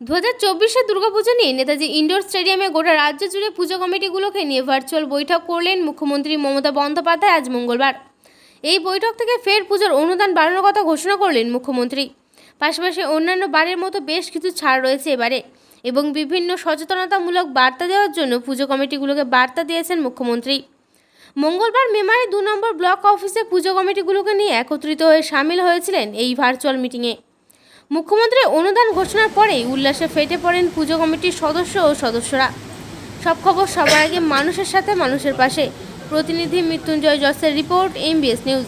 দু হাজার চব্বিশের দুর্গাপুজো নিয়ে নেতাজি ইন্ডোর স্টেডিয়ামে গোটা রাজ্য জুড়ে পুজো কমিটিগুলোকে নিয়ে ভার্চুয়াল বৈঠক করলেন মুখ্যমন্ত্রী মমতা বন্দ্যোপাধ্যায় আজ মঙ্গলবার। এই বৈঠক থেকে ফের পুজোর অনুদান বাড়ানোর কথা ঘোষণা করলেন মুখ্যমন্ত্রী। পাশাপাশি অন্যান্য বারের মতো বেশ কিছু ছাড় রয়েছে এবারে এবং বিভিন্ন সচেতনতামূলক বার্তা দেওয়ার জন্য পুজো কমিটিগুলোকে বার্তা দিয়েছেন মুখ্যমন্ত্রী। মঙ্গলবার মেমারি দু নম্বর ব্লক অফিসে পুজো কমিটিগুলোকে নিয়ে একত্রিত হয়ে সামিল হয়েছিলেন এই ভার্চুয়াল মিটিংয়ে। মুখ্যমন্ত্রী অনুদান ঘোষণার পরেই উল্লাসে ফেটে পড়েন পুজো কমিটির সদস্য ও সদস্যরা। সব খবর সবার আগে মানুষের সাথে মানুষের পাশে। প্রতিনিধি মৃত্যুঞ্জয় জসের রিপোর্ট এমবিএস নিউজ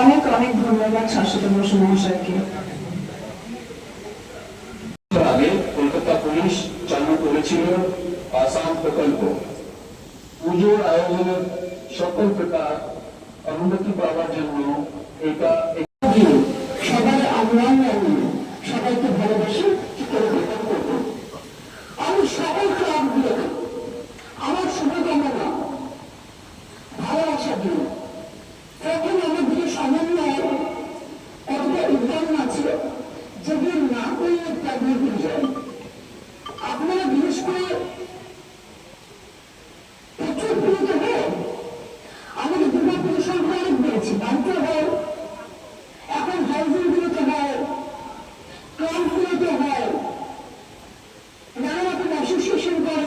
অনেক অনেক ধন্যবাদ শাশ্বত বসু মহাশয়কে। আগে কলকাতা পুলিশ চালু করেছিল আসাম প্রকল্প। পুজোর আয়োজনের সকল প্রকার অনুমতি পাওয়ার জন্য এটা সবাই আমরাও আমি, সবাইকে ভালোবাসি কি আমার আমার উদ্যম আছে না করলে ক্লাবের যায় আপনারা বিশেষ করে প্রচুর পুজোতে হয় আমাদের দুর্গা পুজোর সংখ্যা অনেক বেড়েছে বাড়িতে হয় এখন হাউজিংগুলোতে হয় ক্লাবগুলোতে হয় নানা রকম অ্যাসোসিয়েশন করে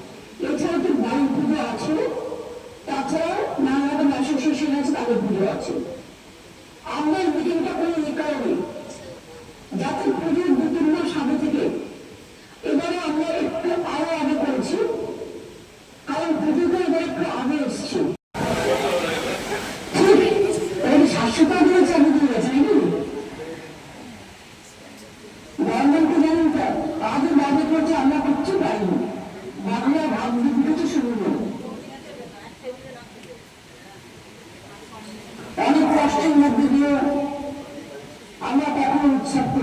এছাড়া তো বাড়ি পুজো আছে তাছাড়া নানা রকম অ্যাসোসিয়েশন আছে, তাদের পুজো আছে। আমরা মিটিংটা করি এই কারণে যাতে পুজোর দু তিন মাস আগে থেকে, এবারে আমরা একটু আরও আগে করেছি, কারণ পুজোটা এবার একটু আগে এসছে। ঠিক দিয়ে চালু দিয়েছে তো আজও দাবি করছে, আমরা কিচ্ছু পাইনি বাংলা ভাব দিতে শুরু করব অনেক কষ্টের মধ্যে দিয়ে আমরা কখনো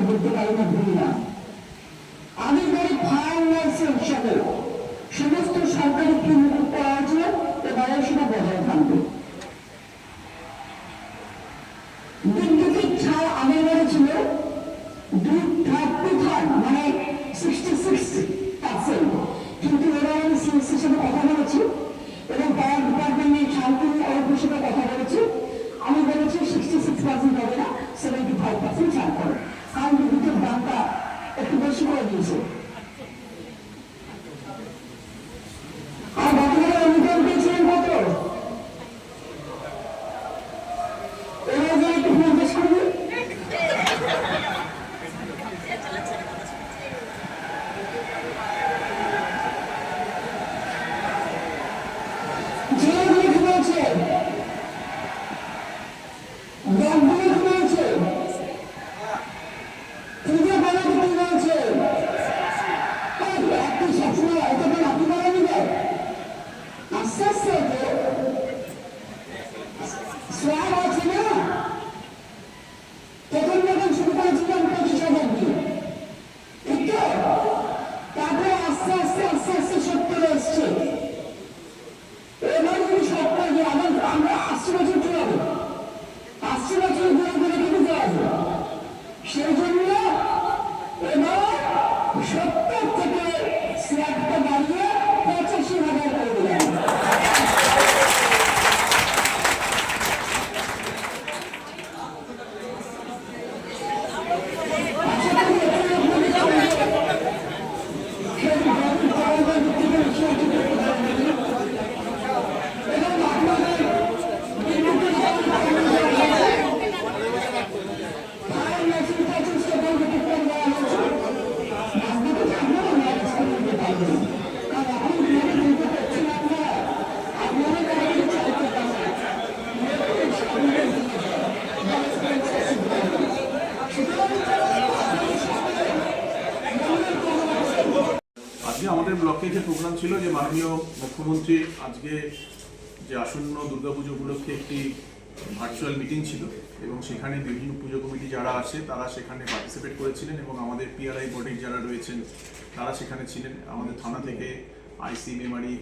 বলতে পারি না না। আমি বলি ফায়ার হিসাবে। সমস্ত সরকারি কি মুকুট করা বজায় থাকবে। বিদ্যুতের ছাড় আগের বারে ছিল থার্টি থার্ড মানে সিক্সটি সিক্স পার্সেন্ট কিন্তু আমি কথা বলেছি কথা বলেছি। আমি বলেছি সিক্সটি সিক্স পার্সেন্ট হবে না সেভেন্টি ফাইভ পার্সেন্ট ছাড় করে কারণ বিদ্যুতের দামটা একটু বেশি Thank you. ছিল যে মাননীয় মুখ্যমন্ত্রী আজকে যে আসন্ন দুর্গাপুজো উপলক্ষে একটি ভার্চুয়াল মিটিং ছিল এবং সেখানে বিভিন্ন পুজো কমিটি যারা আছে, তারা সেখানে পার্টিসিপেট করেছিলেন এবং আমাদের পিআরআই বডির যারা রয়েছেন, তারা সেখানে ছিলেন। আমাদের থানা থেকে আইসি মেমারি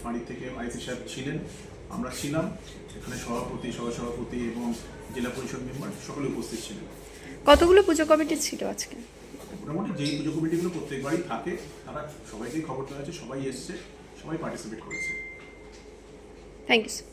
ফাঁড়ি থেকে আইসি সাহেব ছিলেন। আমরা ছিলাম। এখানে সভাপতি, সহসভাপতি এবং জেলা পরিষদ মেম্বার সকলে উপস্থিত ছিলেন। কতগুলো পুজো কমিটি ছিল আজকে? মোটামুটি যেই পুজো কমিটিগুলো প্রত্যেকবারই থাকে, তারা সবাইকেই খবর দেওয়া হয়েছে সবাই এসছে, সবাই পার্টিসিপেট করেছে। Thank you